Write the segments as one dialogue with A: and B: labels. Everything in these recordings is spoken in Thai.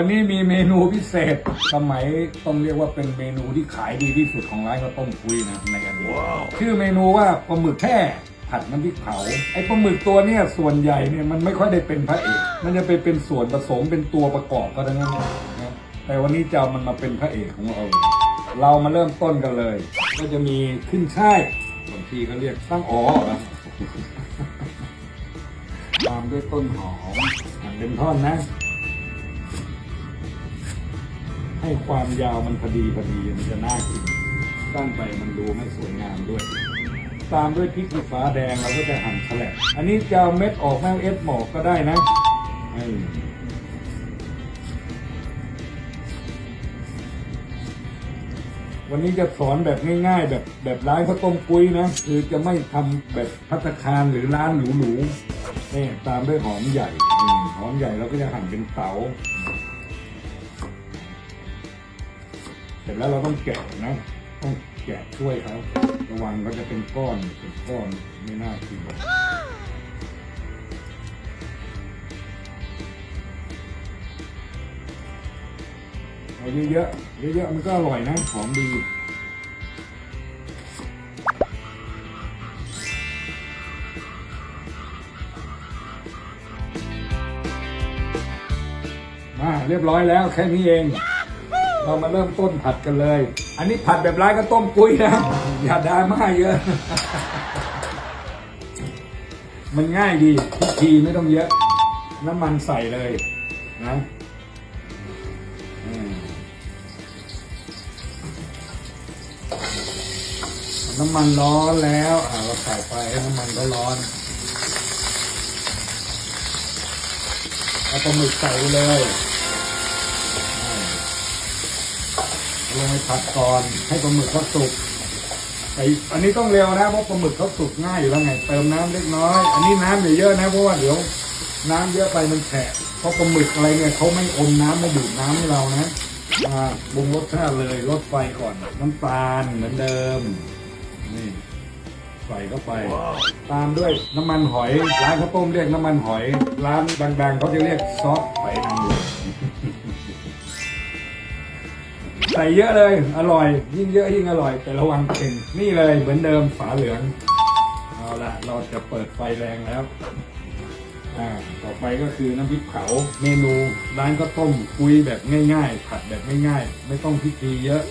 A: วันนี้มีเมนูพิเศษ สมัยต้องเรียกว่าเป็นเมนูที่ขายดีที่สุดของร้านข้าวต้มคุยนะในอดีตชื่อเมนูว่าปลาหมึกแค่ผัดน้ำพริกเผาไอ้ปลาหมึกตัวเนี้ยส่วนใหญ่เนี่ยมันไม่ค่อยได้เป็นพระเอก มันจะไปเป็นส่วนผสมเป็นตัวประกอบก็ทั้งนั้นนะแต่วันนี้จะเอามันมาเป็นพระเอกของเรา เรามาเริ่มต้นกันเลย ก็จะมีขึ้นช่ายบางทีเขาเรียกตั้งอ๋อเหรอตามด้วยต้นหอมหั่นเป็นท่อนนะ ให้ความยาวมันพอดีพอดีมันจะน่ากินตั้งไปมันดูไม่สวยงามด้วย ตามด้วยพริกขี้ฟ้าแดงเราก็จะหั่นแฉลบอันนี้จะเอาเม็ดออกแม่เอสหมอกก็ได้นะวันนี้จะสอนแบบง่ายๆ แบบแบบร้านข้าวต้มกุ้ยนะ คือจะไม่ทำแบบพัตตาคารหรือร้านหรูๆนี่ตามด้วยหอมใหญ่หอมใหญ่เราก็จะหั่นเป็นเตา ร็จแล้วเราต้องแกะนะต้องแกะช่วยเขาระวังเขาจะเป็นก้อนเป็นก้อนไม่น่ากินเอาเยอะๆเยอะๆมันก็อร่อยนะหอมดีมาเรียบร้อยแล้วแค่นี้เอง เรามาเริ่มต้นผัดกันเลย อันนี้ผัดแบบร้านก็ต้มกุ้ยนะ อย่าดราม่าเยอะ มันง่ายดีพิธีไม่ต้องเยอะ น้ำมันใส่เลยนะน้ำมันร้อนแล้วอ่าเราใส่ไปให้น้ำมันก็ร้อนเอาปลาหมึกใส่เลย ลงไปผัดก่อน ให้ปลาหมึกเขาสุกไออันนี้ต้องเร็วนะเพราะปลาหมึกเขาสุกง่ายอยู่แล้วไงเติมน้ำเล็กน้อย อันนี้น้ำอย่าเยอะนะเพราะว่าเดี๋ยวน้ำเยอะไปมันแฉะเพราะปลาหมึกอะไรเนี่ยเขาไม่อมน้ำไม่ดูดน้ำให้เรานะมาปรุงรสชาติเลยลดไฟก่อนน้ำตาลเหมือนเดิมนี่ใส่เข้าไป ตามด้วยน้ำมันหอย ร้านข้าวต้มเรียกน้ำมันหอย ร้านดังๆเขาจะเรียกซอสหอยนาง ส่เยอะเลย อร่อย ยิ่งเยอะยิ่งอร่อย แต่ระวังเค็มนี่เลยเหมือนเดิมฝาเหลือง เอาละเราจะเปิดไฟแรงแล้ว อ่า ต่อไปก็คือน้ำพริกเผาเมนูร้านก็ต้มคุยแบบง่าย ๆ ผัดแบบง่ายๆ ไม่ต้องพิธีเยอะ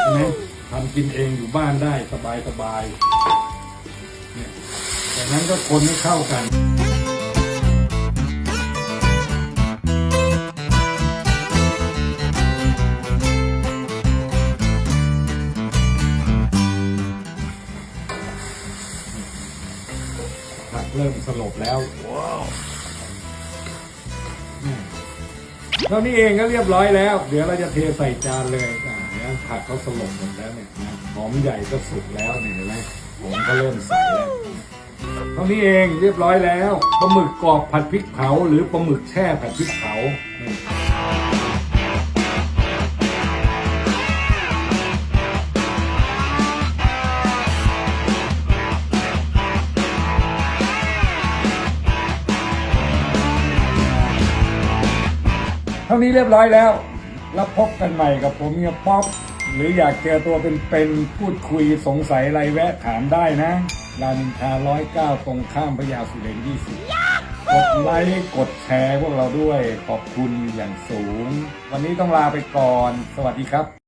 A: ใช่ไหมทำกินเองอยู่บ้านได้สบายๆเนี่ยจากนั้นก็คนให้เข้ากัน เริ่มสลบแล้วว้าวเท่านี้เองก็เรียบร้อยแล้ว เดี๋ยวเราจะเทใส่จานเลยอ่าเนี่ยผักเขาสลบหมดแล้วเนี่ยนะหอมใหญ่ก็สุกแล้วเนี่ยเห็นไหมหอมก็เริ่มใสแล้วเท่านี้เองเรียบร้อยแล้วปลาหมึกกรอบผัดพริกเผา หรือปลาหมึกแช่ผัดพริกเผา เท่านี้เรียบร้อยแล้ว แล้วพบกันใหม่กับผมเฮียป๊อปหรืออยากเจอตัวเป็นๆพูดคุยสงสัยอะไรแวะถามได้นะรามินทาร้อยเก้าตรงข้ามพยาสุเรนยี่สิบกดไลค์กดแชร์พวกเราด้วยขอบคุณอย่างสูง วันนี้ต้องลาไปก่อน สวัสดีครับ